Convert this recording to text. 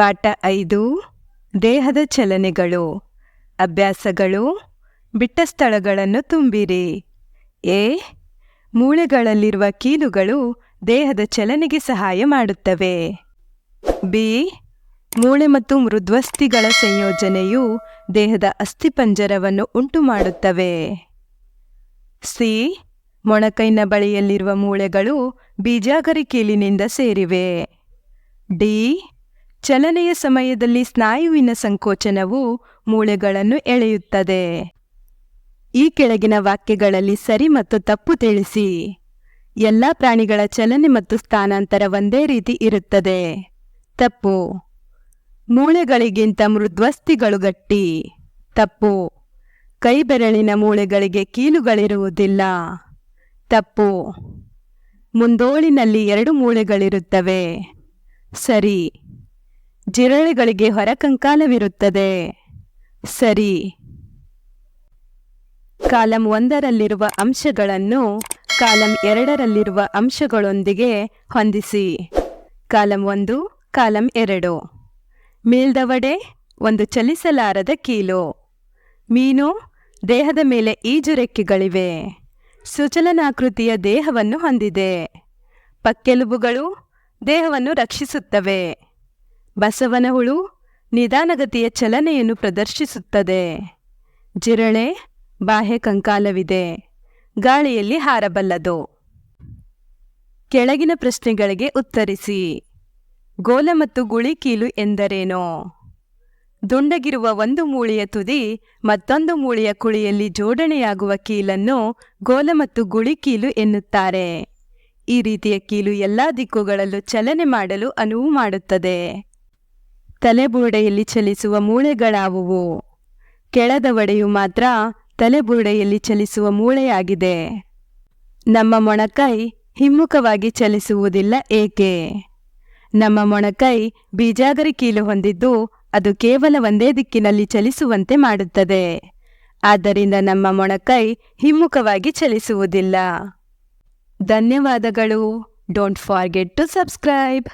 ಪಾಠ ಐದು. ದೇಹದ ಚಲನೆಗಳು. ಅಭ್ಯಾಸಗಳು. ಬಿಟ್ಟ ಸ್ಥಳಗಳನ್ನು ತುಂಬಿರಿ. ಎ. ಮೂಳೆಗಳಲ್ಲಿರುವ ಕೀಲುಗಳು ದೇಹದ ಚಲನೆಗೆ ಸಹಾಯ ಮಾಡುತ್ತವೆ. ಬಿ. ಮೂಳೆ ಮತ್ತು ಮೃದ್ವಸ್ಥಿಗಳ ಸಂಯೋಜನೆಯು ದೇಹದ ಅಸ್ಥಿಪಂಜರವನ್ನು ಉಂಟುಮಾಡುತ್ತವೆ. ಸಿ. ಮೊಣಕೈನ ಬಳಿಯಲ್ಲಿರುವ ಮೂಳೆಗಳು ಬೀಜಾಗರಿ ಕೀಲಿನಿಂದ ಸೇರಿವೆ. ಡಿ. ಚಲನೆಯ ಸಮಯದಲ್ಲಿ ಸ್ನಾಯುವಿನ ಸಂಕೋಚನವು ಮೂಳೆಗಳನ್ನು ಎಳೆಯುತ್ತದೆ. ಈ ಕೆಳಗಿನ ವಾಕ್ಯಗಳಲ್ಲಿ ಸರಿ ಮತ್ತು ತಪ್ಪು ತಿಳಿಸಿ. ಎಲ್ಲ ಪ್ರಾಣಿಗಳ ಚಲನೆ ಮತ್ತು ಸ್ಥಾನಾಂತರ ಒಂದೇ ರೀತಿ ಇರುತ್ತದೆ. ತಪ್ಪು. ಮೂಳೆಗಳಿಗಿಂತ ಮೃದ್ವಸ್ಥಿಗಳು ಗಟ್ಟಿ. ತಪ್ಪು. ಕೈಬೆರಳಿನ ಮೂಳೆಗಳಿಗೆ ಕೀಲುಗಳಿರುವುದಿಲ್ಲ. ತಪ್ಪು. ಮುಂದೋಳಿನಲ್ಲಿ ಎರಡು ಮೂಳೆಗಳಿರುತ್ತವೆ. ಸರಿ. ಜಿರಳೆಗಳಿಗೆ ಹೊರಕಂಕಾಲವಿರುತ್ತದೆ. ಸರಿ. ಕಾಲಂ ಒಂದರಲ್ಲಿರುವ ಅಂಶಗಳನ್ನು ಕಾಲಂ ಎರಡರಲ್ಲಿರುವ ಅಂಶಗಳೊಂದಿಗೆ ಹೊಂದಿಸಿ. ಕಾಲಂ ಒಂದು, ಕಾಲಂ ಎರಡು. ಮೇಲ್ದವಡೆ ಒಂದು ಚಲಿಸಲಾರದ ಕೀಲು. ಮೀನು ದೇಹದ ಮೇಲೆ ಈಜುರೆಕ್ಕೆಗಳಿವೆ. ಸುಚಲನಾಕೃತಿಯ ದೇಹವನ್ನು ಹೊಂದಿದೆ. ಪಕ್ಕೆಲುಬುಗಳು ದೇಹವನ್ನು ರಕ್ಷಿಸುತ್ತವೆ. ಬಸವನ ಹುಳು ನಿಧಾನಗತಿಯ ಚಲನೆಯನ್ನು ಪ್ರದರ್ಶಿಸುತ್ತದೆ. ಜಿರಳೆ ಬಾಹ್ಯ ಕಂಕಾಲವಿದೆ. ಗಾಳಿಯಲ್ಲಿ ಹಾರಬಲ್ಲದು. ಕೆಳಗಿನ ಪ್ರಶ್ನೆಗಳಿಗೆ ಉತ್ತರಿಸಿ. ಗೋಲ ಮತ್ತು ಗುಳಿ ಕೀಲು ಎಂದರೇನು? ದುಂಡಗಿರುವ ಒಂದು ಮೂಳೆಯ ತುದಿ ಮತ್ತೊಂದು ಮೂಳೆಯ ಕುಳಿಯಲ್ಲಿ ಜೋಡಣೆಯಾಗುವ ಕೀಲನ್ನು ಗೋಲ ಮತ್ತು ಗುಳಿ ಕೀಲು ಎನ್ನುತ್ತಾರೆ. ಈ ರೀತಿಯ ಕೀಲು ಎಲ್ಲ ದಿಕ್ಕುಗಳಲ್ಲೂ ಚಲನೆ ಮಾಡಲು ಅನುವು ಮಾಡುತ್ತದೆ. ತಲೆಬುರುಡೆಯಲ್ಲಿ ಚಲಿಸುವ ಮೂಳೆಗಳಾವುವು? ಕೆಳದವಡೆಯು ಮಾತ್ರ ತಲೆಬುರುಡೆಯಲ್ಲಿ ಚಲಿಸುವ ಮೂಳೆಯಾಗಿದೆ. ನಮ್ಮ ಮೊಣಕೈ ಹಿಮ್ಮುಖವಾಗಿ ಚಲಿಸುವುದಿಲ್ಲ ಏಕೆ? ನಮ್ಮ ಮೊಣಕೈ ಬೀಜಾಗರಿ ಕೀಲು ಹೊಂದಿದ್ದು ಅದು ಕೇವಲ ಒಂದೇ ದಿಕ್ಕಿನಲ್ಲಿ ಚಲಿಸುವಂತೆ ಮಾಡುತ್ತದೆ. ಆದ್ದರಿಂದ ನಮ್ಮ ಮೊಣಕೈ ಹಿಮ್ಮುಖವಾಗಿ ಚಲಿಸುವುದಿಲ್ಲ. ಧನ್ಯವಾದಗಳು. Don't forget to subscribe